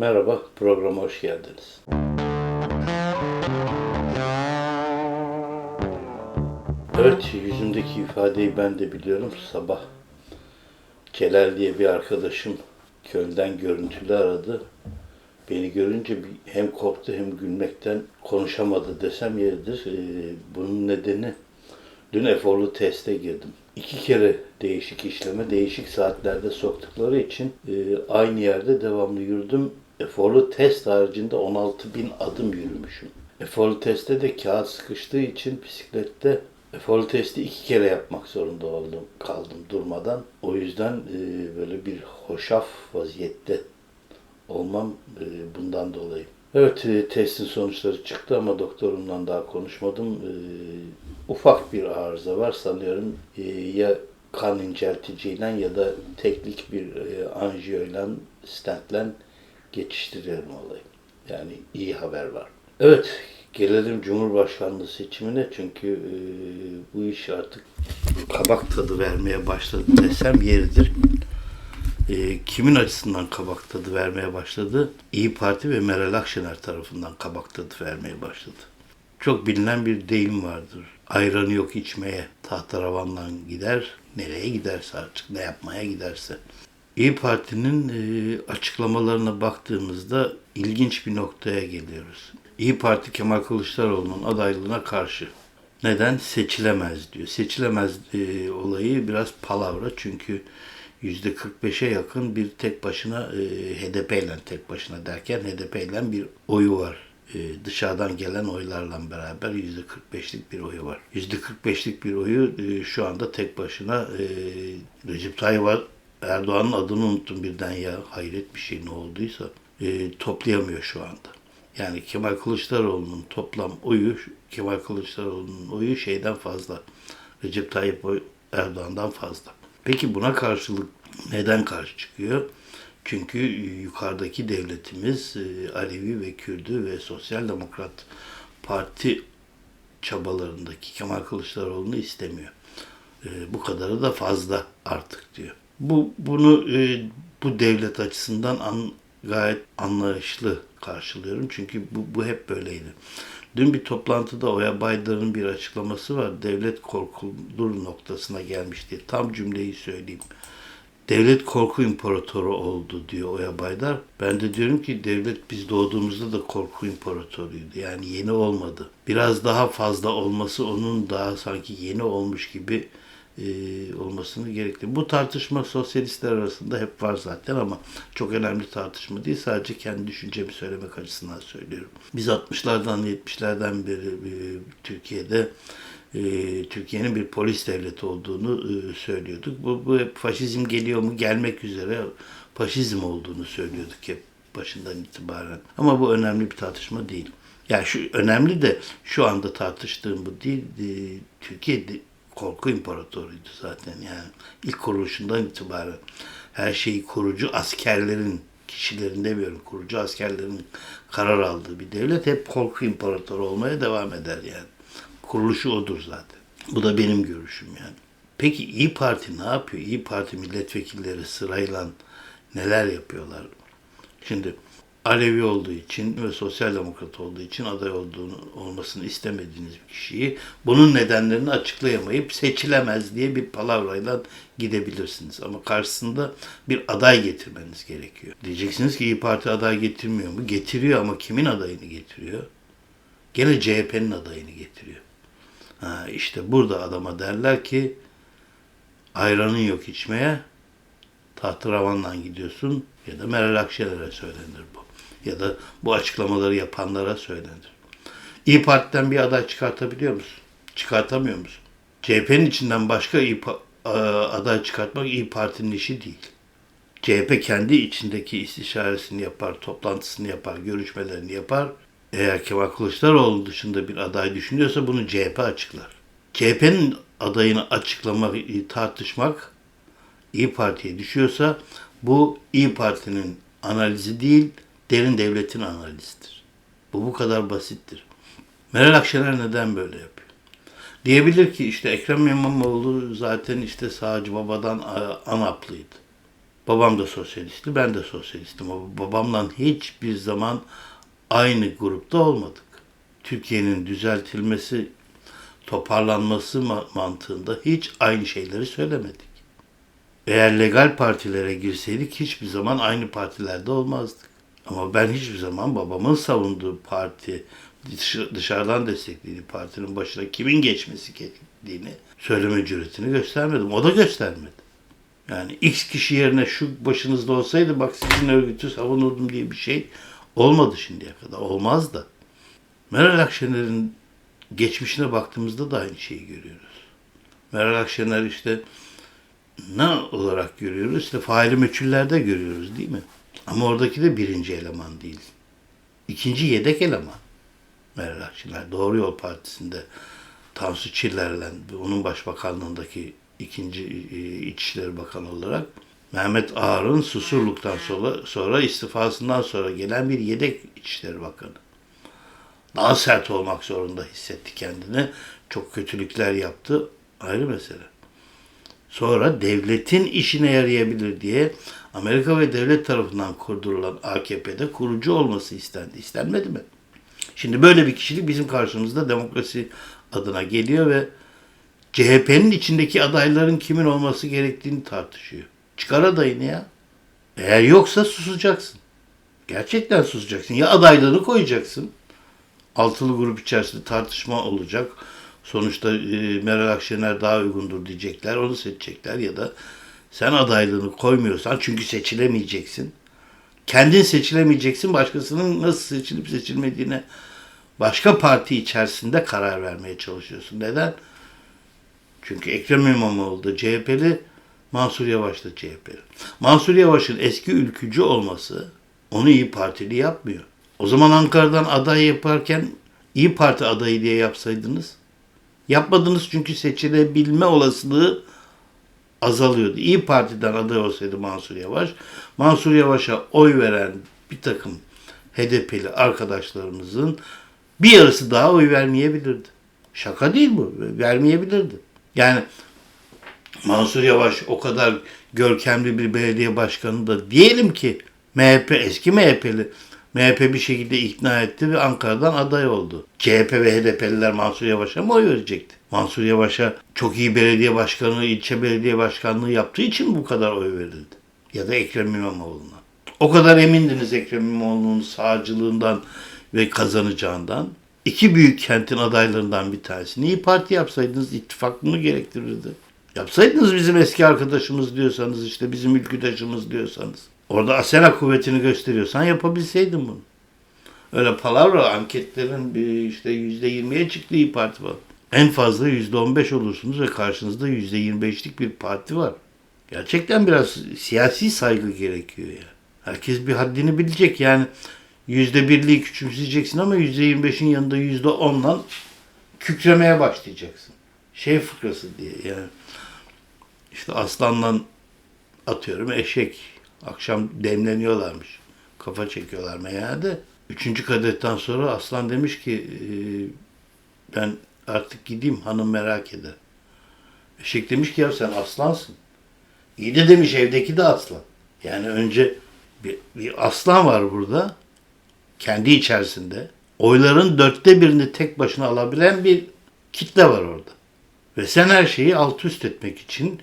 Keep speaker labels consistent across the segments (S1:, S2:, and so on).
S1: Merhaba, programa hoş geldiniz. Evet, yüzümdeki ifadeyi ben de biliyorum. Sabah Celal diye bir arkadaşım Köln'den görüntülü aradı. Beni görünce hem korktu hem gülmekten konuşamadı desem yeridir. Ee, bunun nedeni dün eforlu teste girdim. İki kere değişik işleme, değişik saatlerde soktukları için e, aynı yerde devamlı yürüdüm. Eforlu test haricinde 16 bin adım yürümüşüm. Eforlu testte de kağıt sıkıştığı için bisiklette eforlu testi iki kere yapmak zorunda oldum, kaldım durmadan. O yüzden e, böyle bir hoşaf vaziyette olmam e, bundan dolayı. Evet e, testin sonuçları çıktı ama doktorumla daha konuşmadım. Ufak bir arıza var sanıyorum. Ya kan incelticiyle ya da teknik bir e, anjiyoyla, stentle geçiştiriyorum olayı. Yani iyi haber var. Evet, gelelim Cumhurbaşkanlığı seçimine çünkü e, bu iş artık kabak tadı vermeye başladı desem yeridir. E, kimin açısından kabak tadı vermeye başladı? İyi Parti ve Meral Akşener tarafından kabak tadı vermeye başladı. Çok bilinen bir deyim vardır. Ayranı yok içmeye, tahtaravandan gider, nereye giderse artık, ne yapmaya giderse. İyi Parti'nin e, açıklamalarına baktığımızda ilginç bir noktaya geliyoruz. İyi Parti Kemal Kılıçdaroğlu'nun adaylığına karşı. Neden? Seçilemez diyor. Seçilemez e, olayı biraz palavra çünkü %45'e yakın bir tek başına e, HDP ile tek başına derken HDP ile bir oyu var. E, dışarıdan gelen oylarla beraber %45'lik bir oyu var. %45'lik bir oyu şu anda tek başına Recep Tayyip Erdoğan'ın adını unuttum birden ya. Hayret bir şey ne olduysa. E, toplayamıyor şu anda. Yani Kemal Kılıçdaroğlu'nun toplam oyu, Kemal Kılıçdaroğlu'nun oyu şeyden fazla. Recep Tayyip Erdoğan'dan fazla. Peki buna karşılık neden karşı çıkıyor? Çünkü yukarıdaki devletimiz e, Alevi ve Kürdü ve Sosyal Demokrat Parti çabalarındaki Kemal Kılıçdaroğlu'nu istemiyor. E, bu kadarı da fazla artık diyor. Bu bunu e, bu devlet açısından an, gayet anlayışlı karşılıyorum. Çünkü bu, bu hep böyleydi. Dün bir toplantıda Oya Baydar'ın bir açıklaması var. Devlet korkulur noktasına gelmişti. Tam cümleyi söyleyeyim. Devlet korku imparatoru oldu diyor Oya Baydar. Ben de diyorum ki devlet biz doğduğumuzda da korku imparatoruydu. Yani yeni olmadı. Biraz daha fazla olması onun daha sanki yeni olmuş gibi e, olmasını gerekli. Bu tartışma sosyalistler arasında hep var zaten ama çok önemli tartışma değil. Sadece kendi düşüncemi söylemek açısından söylüyorum. Biz 60'lardan 70'lerden beri e, Türkiye'de e, Türkiye'nin bir polis devleti olduğunu e, söylüyorduk. Bu, bu hep faşizm geliyor mu gelmek üzere faşizm olduğunu söylüyorduk hep başından itibaren. Ama bu önemli bir tartışma değil. Yani şu önemli de şu anda tartıştığım bu değil. E, Türkiye korku imparatoruydu zaten yani ilk kuruluşundan itibaren her şeyi kurucu askerlerin kişilerin demiyorum kurucu askerlerin karar aldığı bir devlet hep korku imparatoru olmaya devam eder yani. Kuruluşu odur zaten. Bu da benim görüşüm yani. Peki İyi Parti ne yapıyor? İyi Parti milletvekilleri sırayla neler yapıyorlar? Şimdi Alevi olduğu için ve sosyal demokrat olduğu için aday olduğunu olmasını istemediğiniz bir kişiyi bunun nedenlerini açıklayamayıp seçilemez diye bir palavrayla gidebilirsiniz. Ama karşısında bir aday getirmeniz gerekiyor. Diyeceksiniz ki İyi Parti aday getirmiyor mu? Getiriyor ama kimin adayını getiriyor? Gene CHP'nin adayını getiriyor. Ha, işte burada adama derler ki ayranın yok içmeye tahtıravanla gidiyorsun ya da Meral Akşener'e söylenir bu. Ya da bu açıklamaları yapanlara söylenir. İyi Parti'den bir aday çıkartabiliyor musun? Çıkartamıyor musun? CHP'nin içinden başka İyi aday çıkartmak İyi Parti'nin işi değil. CHP kendi içindeki istişaresini yapar, toplantısını yapar, görüşmelerini yapar. Eğer Kemal Kılıçdaroğlu dışında bir aday düşünüyorsa bunu CHP açıklar. CHP'nin adayını açıklamak, tartışmak İyi Parti'ye düşüyorsa bu İyi Parti'nin analizi değil, derin devletin analizidir. Bu bu kadar basittir. Meral Akşener neden böyle yapıyor? Diyebilir ki işte Ekrem İmamoğlu zaten işte sağcı babadan anaplıydı. Babam da sosyalistti, ben de sosyalistim. Ama babamla hiçbir zaman aynı grupta olmadık. Türkiye'nin düzeltilmesi, toparlanması ma- mantığında hiç aynı şeyleri söylemedik. Eğer legal partilere girseydik hiçbir zaman aynı partilerde olmazdık. Ama ben hiçbir zaman babamın savunduğu parti, dış- dışarıdan desteklediği partinin başına kimin geçmesi gerektiğini söyleme cüretini göstermedim. O da göstermedi. Yani X kişi yerine şu başınızda olsaydı bak sizin örgütü savunurdum diye bir şey olmadı şimdiye kadar. Olmaz da. Meral Akşener'in geçmişine baktığımızda da aynı şeyi görüyoruz. Meral Akşener işte ne olarak görüyoruz? İşte faili meçhullerde görüyoruz değil mi? Ama oradaki de birinci eleman değil. İkinci yedek eleman. Meral Akşener Doğru Yol Partisi'nde Tansu Çiller'le onun başbakanlığındaki ikinci e, İçişleri Bakanı olarak Mehmet Ağar'ın Susurluk'tan sonra, sonra istifasından sonra gelen bir yedek İçişleri Bakanı. Daha sert olmak zorunda hissetti kendini. Çok kötülükler yaptı. Ayrı mesele. Sonra devletin işine yarayabilir diye Amerika ve devlet tarafından kurdurulan AKP'de kurucu olması istendi. İstenmedi mi? Şimdi böyle bir kişilik bizim karşımızda demokrasi adına geliyor ve CHP'nin içindeki adayların kimin olması gerektiğini tartışıyor. Çıkar adayını ya. Eğer yoksa susacaksın. Gerçekten susacaksın. Ya adaylığını koyacaksın. Altılı grup içerisinde tartışma olacak. Sonuçta e, Meral Akşener daha uygundur diyecekler. Onu seçecekler ya da sen adaylığını koymuyorsan çünkü seçilemeyeceksin. Kendin seçilemeyeceksin. Başkasının nasıl seçilip seçilmediğine başka parti içerisinde karar vermeye çalışıyorsun. Neden? Çünkü Ekrem İmamoğlu da CHP'li, Mansur Yavaş da CHP'li. Mansur Yavaş'ın eski ülkücü olması onu iyi Partili yapmıyor. O zaman Ankara'dan aday yaparken iyi Parti adayı diye yapsaydınız. Yapmadınız çünkü seçilebilme olasılığı azalıyordu. İyi Parti'den aday olsaydı Mansur Yavaş, Mansur Yavaş'a oy veren bir takım HDP'li arkadaşlarımızın bir yarısı daha oy vermeyebilirdi. Şaka değil bu. Vermeyebilirdi. Yani Mansur Yavaş o kadar görkemli bir belediye başkanı da diyelim ki MHP eski MHP'li MHP bir şekilde ikna etti ve Ankara'dan aday oldu. CHP ve HDP'liler Mansur Yavaş'a mı oy verecekti? Mansur Yavaş'a çok iyi belediye başkanı, ilçe belediye başkanlığı yaptığı için bu kadar oy verildi. Ya da Ekrem İmamoğlu'na. O kadar emindiniz Ekrem İmamoğlu'nun sağcılığından ve kazanacağından. İki büyük kentin adaylarından bir tanesini İyi Parti yapsaydınız ittifak bunu gerektirirdi. Yapsaydınız bizim eski arkadaşımız diyorsanız işte bizim ülküdaşımız diyorsanız. Orada Asena kuvvetini gösteriyorsan yapabilseydin bunu. Öyle palavra anketlerin bir işte yüzde yirmiye çıktı İyi Parti var. En fazla yüzde on beş olursunuz ve karşınızda yüzde yirmi beşlik bir parti var. Gerçekten biraz siyasi saygı gerekiyor ya. Herkes bir haddini bilecek yani. Yüzde birliği küçümseyeceksin ama yüzde yirmi beşin yanında yüzde onla kükremeye başlayacaksın. Şey fıkrası diye yani. İşte aslanla atıyorum eşek. Akşam demleniyorlarmış. Kafa çekiyorlar meyhanede. Üçüncü kadetten sonra aslan demiş ki "Ee, ben artık gideyim hanım merak eder. Eşek demiş ki ya sen aslansın. İyi de demiş evdeki de aslan. Yani önce bir, bir aslan var burada. Kendi içerisinde. Oyların dörtte birini tek başına alabilen bir kitle var orada. Ve sen her şeyi alt üst etmek için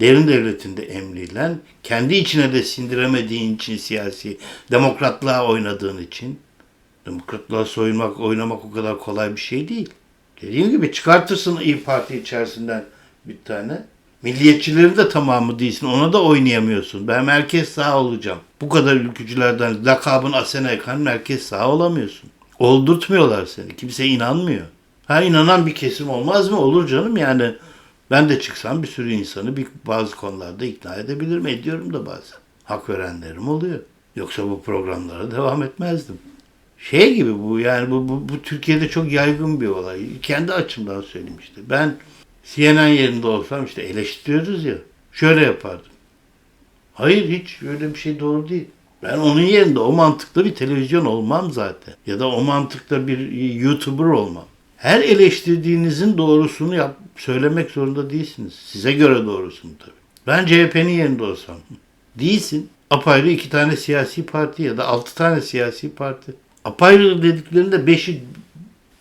S1: derin devletinde emrilen, kendi içine de sindiremediğin için siyasi, demokratlığa oynadığın için, demokratlığa soyunmak, oynamak o kadar kolay bir şey değil. Dediğim gibi çıkartırsın İyi Parti içerisinden bir tane. Milliyetçilerin de tamamı değilsin. Ona da oynayamıyorsun. Ben merkez sağ olacağım. Bu kadar ülkücülerden lakabın Asena Ekan merkez sağ olamıyorsun. Oldurtmuyorlar seni. Kimse inanmıyor. Ha inanan bir kesim olmaz mı? Olur canım yani. Ben de çıksam bir sürü insanı bir bazı konularda ikna edebilirim. Ediyorum da bazen. Hak verenlerim oluyor. Yoksa bu programlara devam etmezdim. Şey gibi bu yani bu, bu, bu Türkiye'de çok yaygın bir olay. Kendi açımdan söyleyeyim işte. Ben CNN yerinde olsam işte eleştiriyoruz ya. Şöyle yapardım. Hayır hiç öyle bir şey doğru değil. Ben onun yerinde o mantıkta bir televizyon olmam zaten. Ya da o mantıkta bir YouTuber olmam. Her eleştirdiğinizin doğrusunu yap, söylemek zorunda değilsiniz. Size göre doğrusunu tabii. Ben CHP'nin yerinde olsam Değilsin. Apayrı iki tane siyasi parti ya da altı tane siyasi parti. Apayrı dediklerinde beşi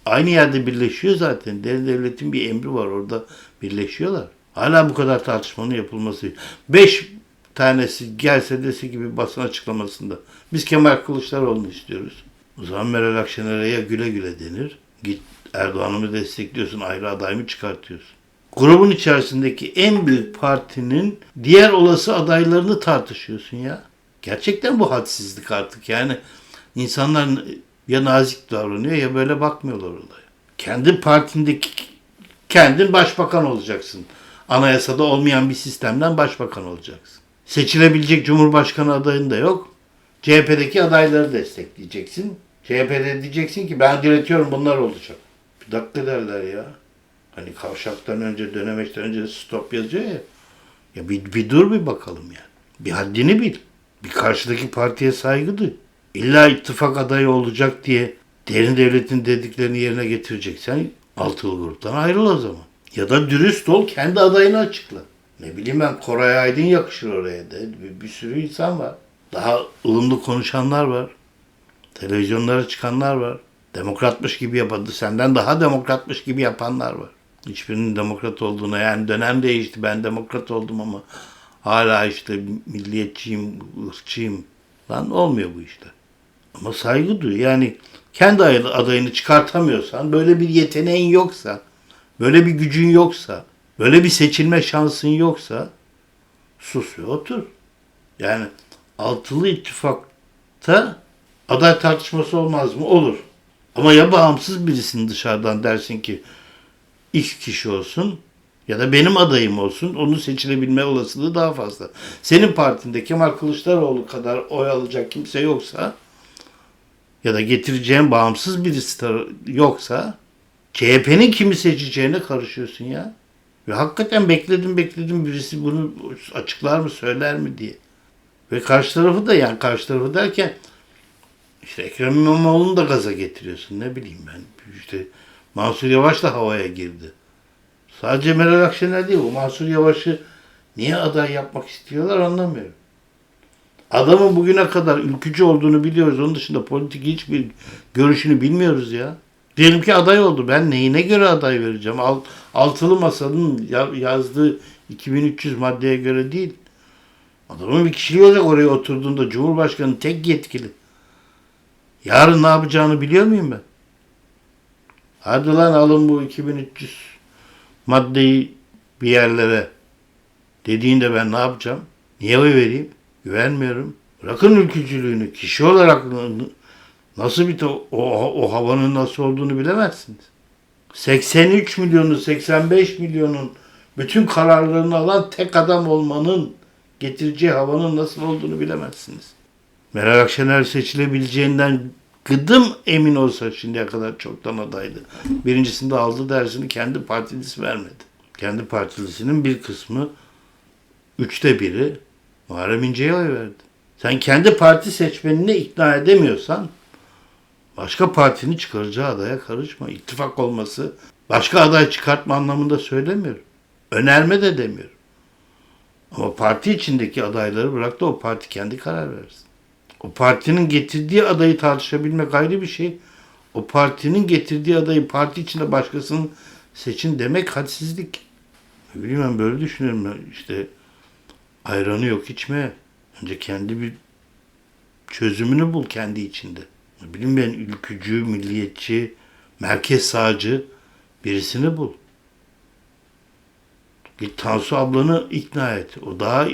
S1: aynı yerde birleşiyor zaten. Devletin bir emri var orada birleşiyorlar. Hala bu kadar tartışmanın yapılması. Beş tanesi gelse dese gibi basın açıklamasında. Biz Kemal Kılıçdaroğlu'nu istiyoruz. O zaman Meral Akşener'e ya güle güle denir. Git Erdoğan'ı mı destekliyorsun ayrı aday mı çıkartıyorsun? Grubun içerisindeki en büyük partinin diğer olası adaylarını tartışıyorsun ya. Gerçekten bu hadsizlik artık yani. insanlar ya nazik davranıyor ya böyle bakmıyorlar olaya. Kendi partindeki kendin başbakan olacaksın. Anayasada olmayan bir sistemden başbakan olacaksın. Seçilebilecek cumhurbaşkanı adayın da yok. CHP'deki adayları destekleyeceksin. CHP'de diyeceksin ki ben diretiyorum bunlar olacak. Dakika derler ya. Hani kavşaktan önce dönemeçten önce stop yazıyor ya. Ya bir, bir dur bir bakalım yani. Bir haddini bil. Bir karşıdaki partiye saygı duy. İlla ittifak adayı olacak diye derin devletin dediklerini yerine getireceksen altılı gruptan ayrıl o zaman. Ya da dürüst ol kendi adayını açıkla. Ne bileyim ben Koray Aydın yakışır oraya de. Bir, bir sürü insan var. Daha ılımlı konuşanlar var. Televizyonlara çıkanlar var. Demokratmış gibi yapadı. Senden daha demokratmış gibi yapanlar var. Hiçbirinin demokrat olduğuna yani dönem değişti. Ben demokrat oldum ama hala işte milliyetçiyim, ırkçıyım. Lan olmuyor bu işler. Ama saygı duy. Yani kendi adayını çıkartamıyorsan, böyle bir yeteneğin yoksa, böyle bir gücün yoksa, böyle bir seçilme şansın yoksa sus ve otur. Yani altılı ittifakta aday tartışması olmaz mı? Olur. Ama ya bağımsız birisinin dışarıdan dersin ki X kişi olsun ya da benim adayım olsun onun seçilebilme olasılığı daha fazla. Senin partinde Kemal Kılıçdaroğlu kadar oy alacak kimse yoksa ya da getireceğin bağımsız birisi yoksa CHP'nin kimi seçeceğine karışıyorsun ya. Ve hakikaten bekledim bekledim birisi bunu açıklar mı söyler mi diye. Ve karşı tarafı da yani karşı tarafı derken işte Ekrem İmamoğlu'nu da gaza getiriyorsun ne bileyim ben. İşte Mansur Yavaş da havaya girdi. Sadece Meral Akşener değil o Mansur Yavaş'ı niye aday yapmak istiyorlar anlamıyorum. Adamın bugüne kadar ülkücü olduğunu biliyoruz. Onun dışında politik hiçbir görüşünü bilmiyoruz ya. Diyelim ki aday oldu. Ben neyine göre aday vereceğim? Alt, altılı masanın yazdığı 2300 maddeye göre değil. Adamın bir kişiliği olacak oraya oturduğunda Cumhurbaşkanı tek yetkili. Yarın ne yapacağını biliyor muyum ben? Hadi lan alın bu 2300 maddeyi bir yerlere dediğinde ben ne yapacağım? Niye oy vereyim? Güvenmiyorum. Bırakın ülkücülüğünü. Kişi olarak nasıl bir o, o, o havanın nasıl olduğunu bilemezsiniz. 83 milyonu 85 milyonun bütün kararlarını alan tek adam olmanın getireceği havanın nasıl olduğunu bilemezsiniz. Meral Akşener seçilebileceğinden gıdım emin olsa şimdiye kadar çoktan adaydı. Birincisinde aldı dersini kendi partilisi vermedi. Kendi partilisinin bir kısmı üçte biri Muharrem İnce'ye oy verdi. Sen kendi parti seçmenini ikna edemiyorsan başka partinin çıkaracağı adaya karışma. İttifak olması başka aday çıkartma anlamında söylemiyorum. Önerme de demiyorum. Ama parti içindeki adayları bırak da o parti kendi karar versin. O partinin getirdiği adayı tartışabilmek ayrı bir şey. O partinin getirdiği adayı parti içinde başkasının seçin demek hadsizlik. Ne bileyim ben böyle düşünüyorum. Ben işte ayranı yok içme. Önce kendi bir çözümünü bul kendi içinde. Ne bileyim ben ülkücü, milliyetçi, merkez sağcı birisini bul. Git Tansu ablanı ikna et. O daha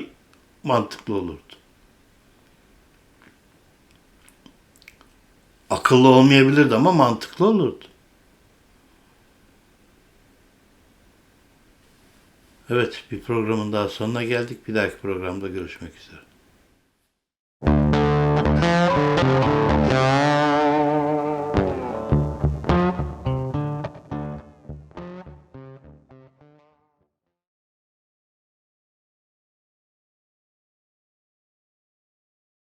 S1: mantıklı olurdu. Akıllı olmayabilirdi ama mantıklı olurdu. Evet bir programın daha sonuna geldik. Bir dahaki programda görüşmek üzere.